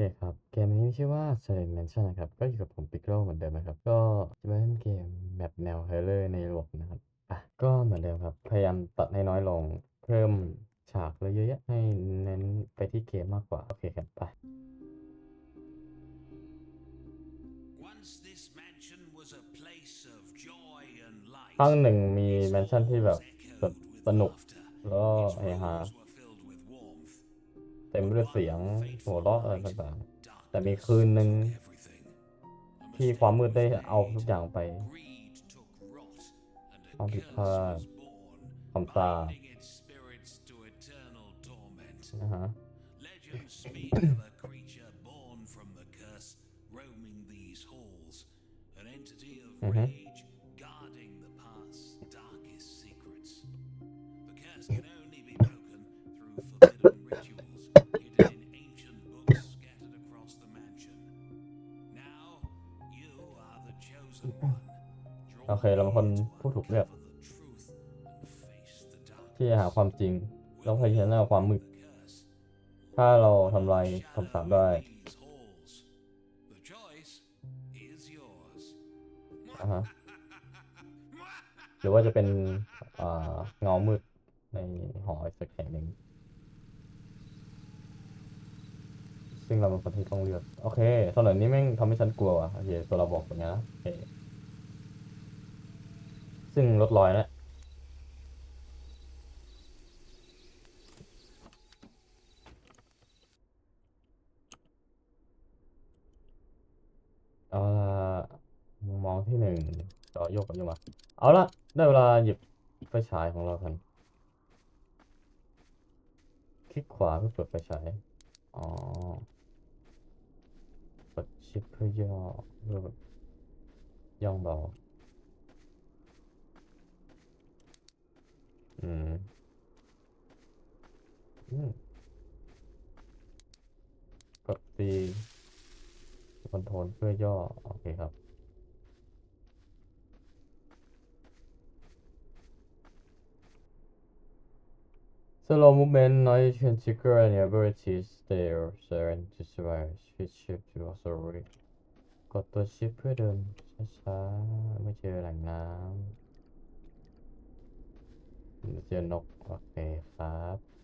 เคครับ เกมนี้มีชื่อว่า Silent Mansion นะครับ ก็อยู่กับผม Piccolo เหมือนเดิมนะครับ ก็จะมาเล่นเกมแบบแนว Horror ในโลกนะครับอะก็เหมือนเดิมครับ พยายามตัดให้น้อยลง เพิ่มฉากเลยเยอะๆให้เน้นไปที่เกมมากกว่า โอเคครับไป Once this mansion was a place of joy and light. ครั้งหนึ่งมีแมนชั่นที่แบบ echoed แบบ with สนุก laughter. แล้วก็ Its เฮฮา เต็มไปด้วยเสียงหัวเราะอะไรต่างๆ แต่มีคืนหนึ่งที่ความมืดได้เอาทุกอย่างไปความผิดพลาดคำตานะฮะอือฮึ โอเค เราเป็นคนผู้ถูกเลือกที่จะหาความจริงแล้วเผชิญหน้าความมืด ถ้าเราทำลายคำสาปได้อ่าฮะหรือว่าจะเป็นเงามืดในหอสักแห่งหนึ่งซึ่งเราเป็นคนที่ต้องเลือก โอเคตอนนี้แม่งทำให้ฉันกลัวว่ะโอเคตัวเราบอกอย่างนี้นะโอเค ซึ่งลดรอยแล้วเอาละมุมมองที่หนึ่งจอยกกับโยกมา เอาละได้เวลาหยิบไฟฉายของเรากันคลิกขวาเพื่อเปิดไฟฉาย อ๋อกดชิปเพื่อย่อเพื่อย่องเบา อืม อืม กด C คอนโทรลเพื่อย่อ โอเคครับ Slow movement, noise can trigger any abilities there, and to survive. Switch shift to also read. กดตัวชิปเพื่อเดินช้าๆไม่เจอแหล่งน้ำ เจอนก โอเคครับ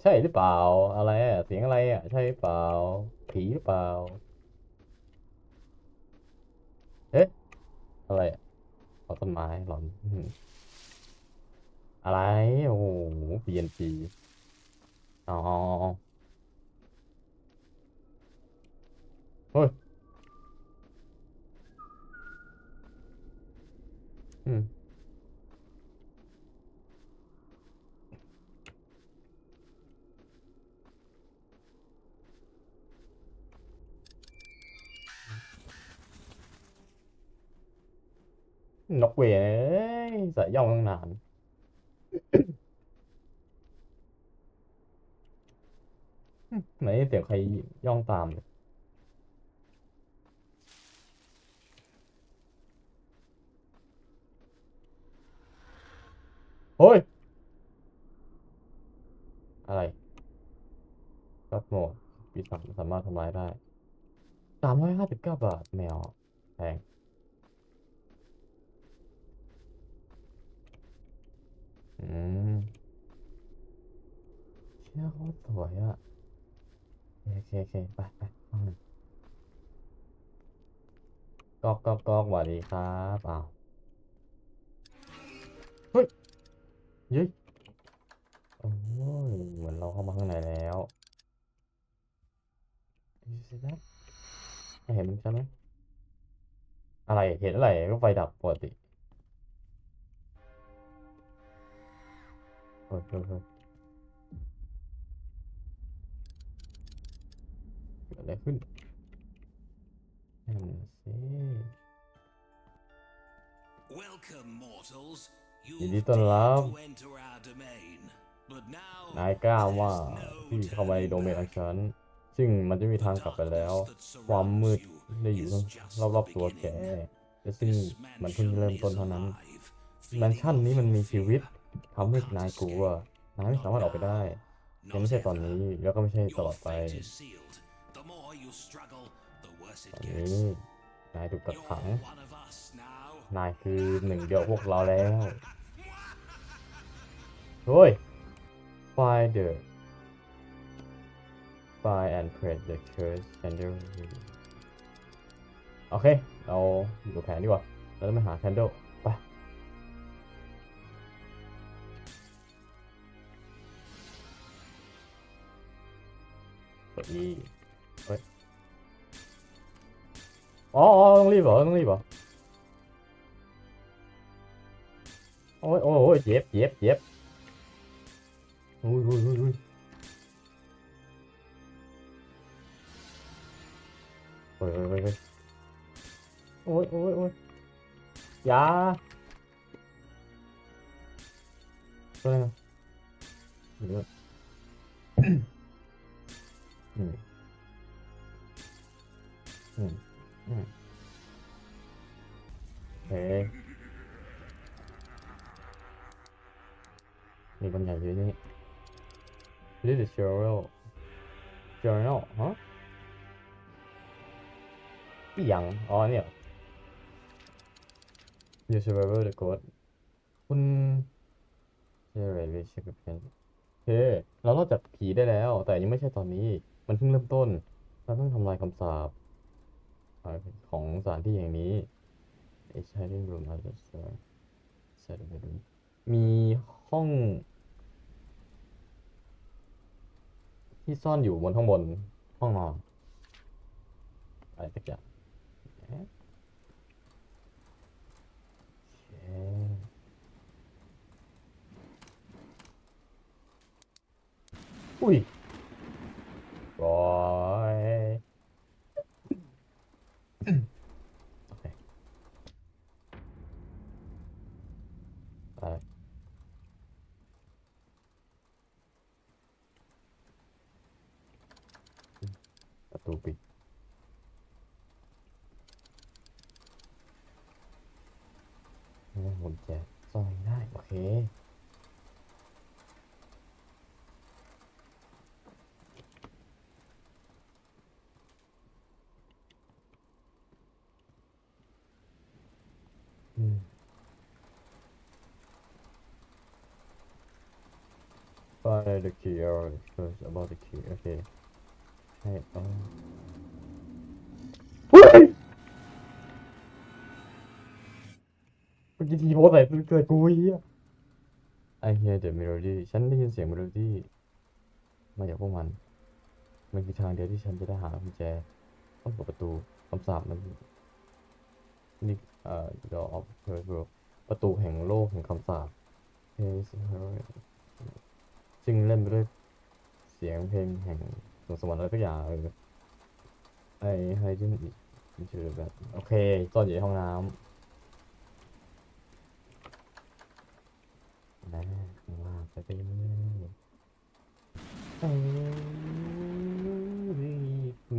ใช่หรือเปล่า อะไรอะเสียงอะไรอะใช่หรือเปล่า ผีหรือเปล่า เอ๊ะ อะไรอะเอาต้นไม้หลอนอื้อหืออะไร โอ้โห BNG อ๋อ เฮ้ยอืมนกเวยเอ้ยสายย่องตั้งนานไหนเสียงใครย่องตามเลย โอ้ย อะไรก็โหมดปีศาจสามารถทำลายได้สามร้อยห้าสิบเก้าบาทแมวแพงอืมเชี่ยโคตรสวยอะโอเคโอเคไปไปห้องหนึ่งก๊อกก๊อกกอกสวัสดีครับอ้าวเฮ้ย เย้ยโอ้ยเหมือนเราเข้ามาข้างในแล้วดูสินะเห็นมันใช่ไหมอะไรเห็นอะไรก็ไฟดับปกติเฮ้ยเฮ้ยเกิดอะไรขึ้นนั่นสิ Welcome, mortals. ยิน You've ดีต้อนรับ dared to enter our domain, but now นายกล้าว่า there's ที่ no เข้ามาใน telling โดเมน the ของ way. ฉัน ซึ่งมันจะมีทางกลับไปแล้ว ความมืดได้อยู่รอบๆตัวแกซึ่ง This มันเพิ่งเริ่ม mansion ต้น is เท่านั้น alive, แมน feeding ชั่น off นี้มันมีชีวิต everything. ทำให้นายกลัวนายไม่สามารถออกไปได้ยังไม่ใช่ตอนนี้แล้วก็ไม่ใช่ตล Your อดไป fate is sealed. The more you struggle, the worse ต it อนนี้ gets. นายถูกกักขัง นายคือหนึ่งเดียวพวกเราแล้วเฮ้ย Find the Find and create the curse candle โอเค เราอยู่กับแผนดีกว่าเราต้องไปหา candle ไปกด E เฮ้ยอ๋ออ๋อต้องรีบเหรอต้องรีบเหรอ โอ้ยโอ้ยเจ็บเจ็บเจ็บอุ้ยอุ้ยอุ้ยอุ้ยโอ้ยโอ้ยโอ้ยโอ้ยโอ้ยโอ้ยโอ้ยอยาอะไรนะเดี๋ยวอืมอืมอืมโอเค มีบางอย่างอยู่นี่ This is journal journal ฮะอีหยังอ๋อเนี่ย You survivor the ghost คุณ generate with check pen โอเคเรารอดจากผีได้แล้ว แต่ยังไม่ใช่ตอนนี้ มันเพิ่งเริ่มต้น เราต้องทำลายคำสาปของสถานที่แห่างนี้ A hiding room at the store set up bedroom มีห้อง ที่ซ่อนอยู่บนข้างบนห้องนอน อะไรสักอย่างอุ้ยบอยโอเคไปประตูปิดนี่หมุนแจซ่อนได้ โอืม Find the key or first about the key โอเคให้เอาเฮ้ยเมื่อกี้ทีโพสใส่เกิดกูเฮีย I hear the melody ฉันได้ยินเสียงเมโลดี้มาจากพวกมัน มันคือทางเดียวที่ฉันจะได้หากุญแจ ต้องเปิดประตูคำสาปมันนี่เอ่อ door of her l ประตูแห่งโลกแห่งคำสาป Praise her จึงเล่นไปด้วยเสียงเพลงแห่งสวงสวรรค์อะไรสักอย่างเออไอ้ไฮดินอีกชื่อแบบโอเคซ่อนอยู่ในห้องน้ำ นะข้างล่างไปไปเรื่อยๆเอ้ย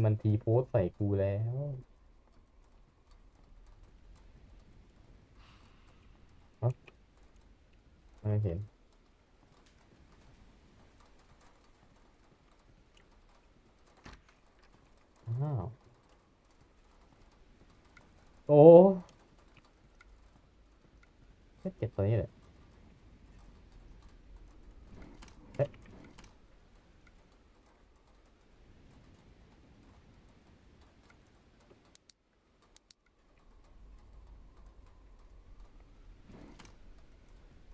มันทีโพสใส่กูแล้วไม่เห็นอ้าวโอ้ก็เก็บตัวนี้แหละเอ๊ะ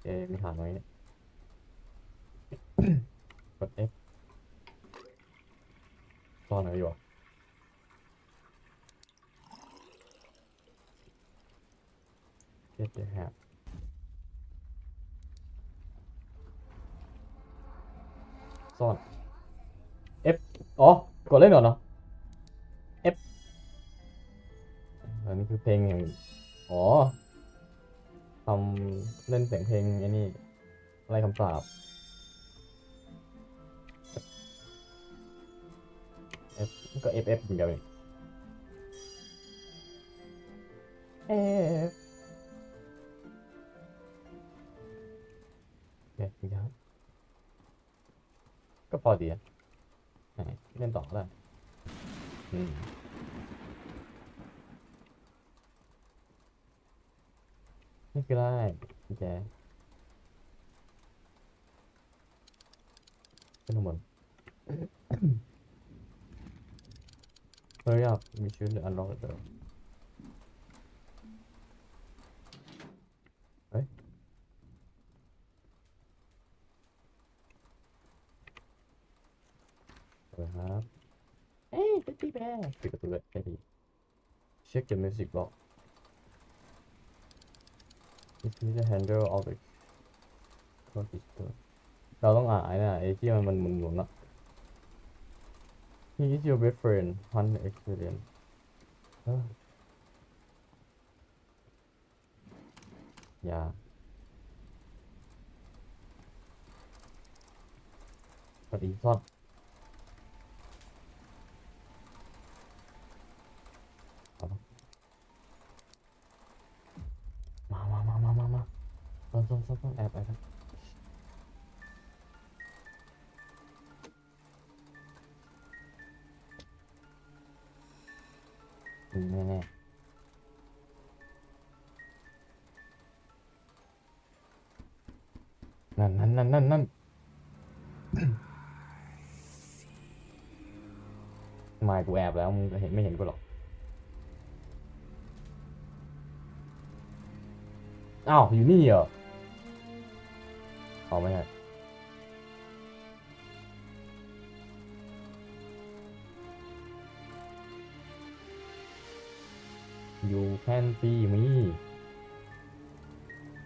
เอ๊ะมีหางไว้เนี่ยกด F ซ่อนอะไรอยู่อะ Get the hat ซ่อน F อ๋อ กดเล่นก่อนเนาะ F อันนี้คือเพลงแห่งอ๋อ ทำเล่นเสียงเพลงไอ้นี่อะไรคำสาป F ก็ F F อย่างเดียวนี่ F โอเคอีกแล้วก็พอดีอะเล่นต่อก็ได้อืม นี่คือได้กุญแจขึ้นข้างบน Hurry up, we should unlock the door. เฮ้ยสวัสดีครับ เฮ้ยเป็นพี่แบร์ปิดประตูเลยแค่ดี Check the music block This is the handle of the close this เราต้องอ่านไอ้นะไอ้ที่มันมันหมุนๆอะ He is your best friend hunt experience เอ้ออย่าปฏิซ่อนเอาปะมามามามามามา ซ่อนซ่อนซ่อนซ่อนแอบแอบแอบแน่แน่นั่นนั่นนั่นนั่นนั่นไม่กูแอบแล้วมึงเห็นไม่เห็นกูหรอกอ้าวอยู่นี่เหรอ เอาไม่ใช่ You can see me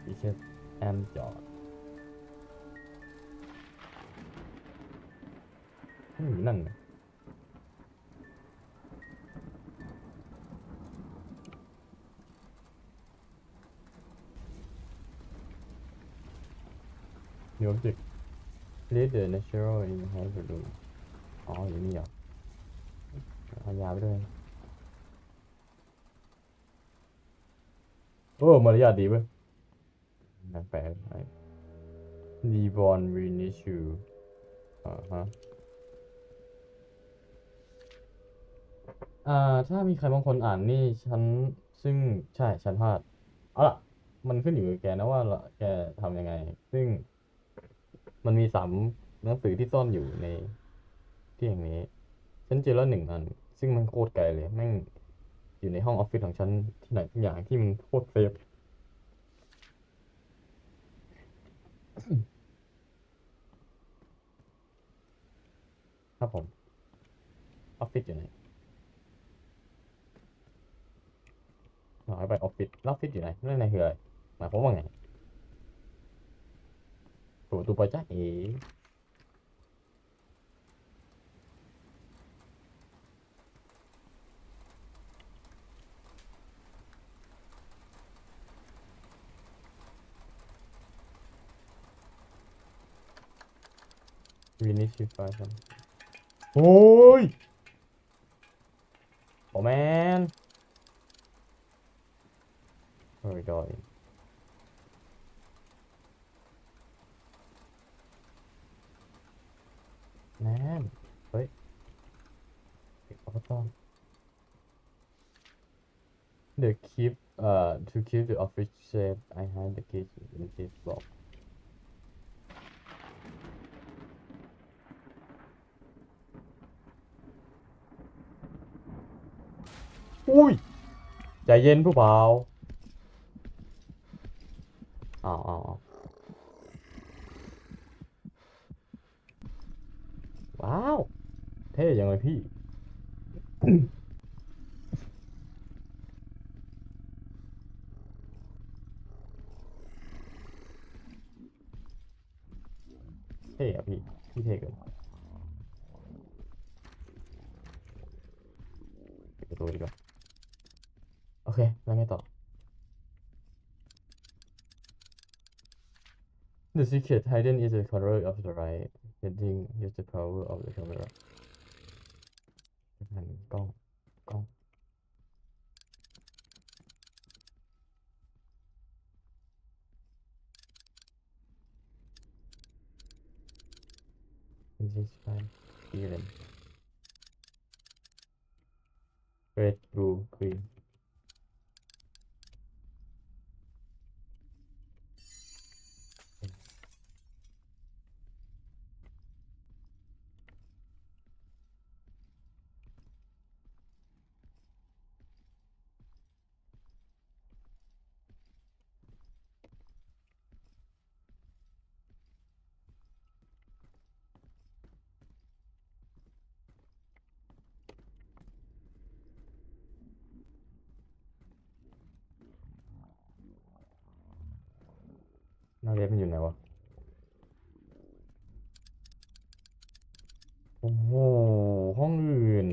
because I'm George อืมนั่นน่ะ Music Lead the natural in hand to do อ๋ออยู่นี่เหรอเอายาไปด้วยโอ้มารยาทดีเว้ยแปลไอ้ดีบอนวีนิชูอ่าฮะอ่าถ้ามีใครบางคนอ่านนี่ฉันซึ่งใช่ฉันพลาดเอาล่ะ มันขึ้นอยู่กับแกนะว่าแกทำยังไง ซึ่ง มันมีสามหนังสือที่ซ่อนอยู่ในที่แห่งนี้ ฉันเจอแล้วหนึ่งอัน ซึ่งมันโคตรไกลเลย แม่งอยู่ในห้องออฟฟิศของฉันที่ไหนทุกอย่างที่มันโคตรเซฟครับผม ออฟฟิศอยู่ไหนหายไปออฟฟิศแล้วออฟฟิศอยู่ไหนนั่นในคืออะไรหมายความว่าไง เปิดประตูไปจ้าเอ๋วิ นั่นเฮ้ยเด็กเขาต้อน The keep uh to keep the office safe I hide the keys in this box อุ้ย ใจเย็นผู้เบาอ้าวอ้าวอ้า วว้าว เท่ยังเลยพี่ เท่อะพี่ พี่เท่เกินปิดประตูดีกว่า โอเค แล้วไงต่อ The secret hidden is the color of the light. Hitting, use the power of the camera. And gong, gong. This is my feeling. Red, blue, green. เล็บมันอยู่ไหนวะ โอ้โห ห้องอื่น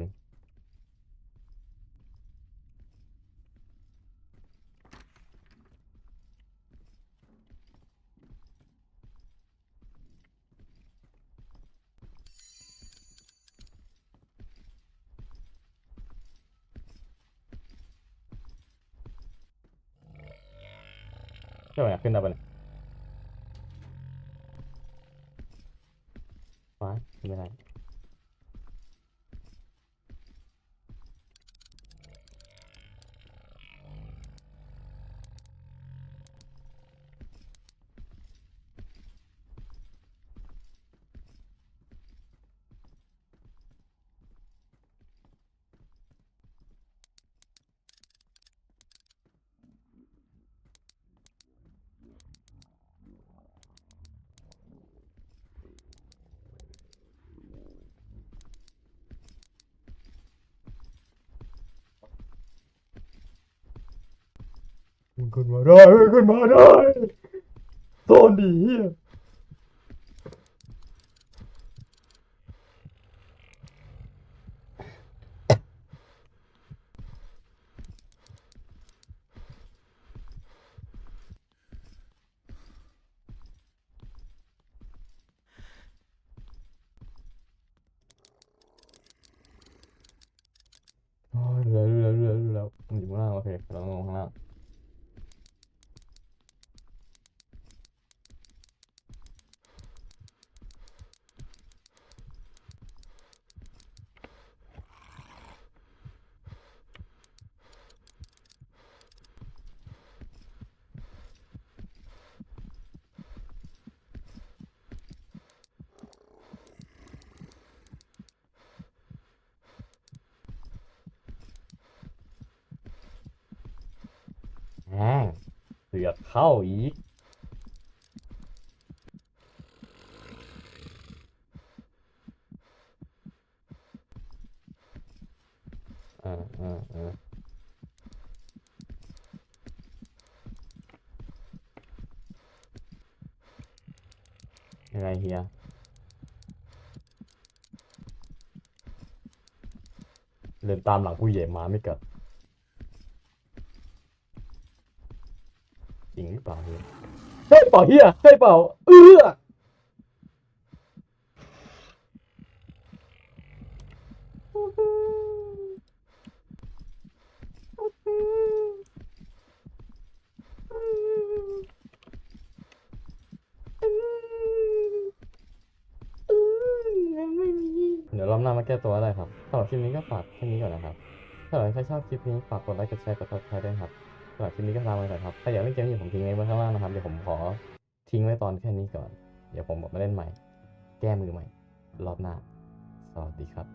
เจ้าอยากขึ้นได้ปะเนี่ย ขึ้นมาได้ขึ้นมาได้ตอนดีเฮียโอ้ยรู้แล้วรู้แล้วรู้แล้วรู้แล้วมันอยู่ข้างล่างโอเคเราลงข้างล่าง แม่งเสือกเข้าอีก อ่าอ่าอ่ายังไงเฮียเดินตามหลังผู้ใหญ่มาไม่กัด จริงหรือเปล่าเฮียใช่เปล่าเฮียใช่เปล่า เอื้อเดี๋ยวรอบหน้ามาแก้ตัวได้ครับสำหรับคลิปนี้ก็ฝากแค่นี้ก่อนนะครับถ้าใครชอบคลิปนี้ฝากกดไลค์ กดแชร์ กด subscribe ด้วยครับ สำหรับคลิปนี้ก็ตามไปก่อนครับ ถ้าอยากเล่นเกมนี้ผมทิ้งไว้ข้างล่างนะครับ เดี๋ยวผมขอทิ้งไว้ตอนแค่นี้ก่อน เดี๋ยวผมมาเล่นใหม่ แก้มือใหม่ รอบหน้า สวัสดีครับ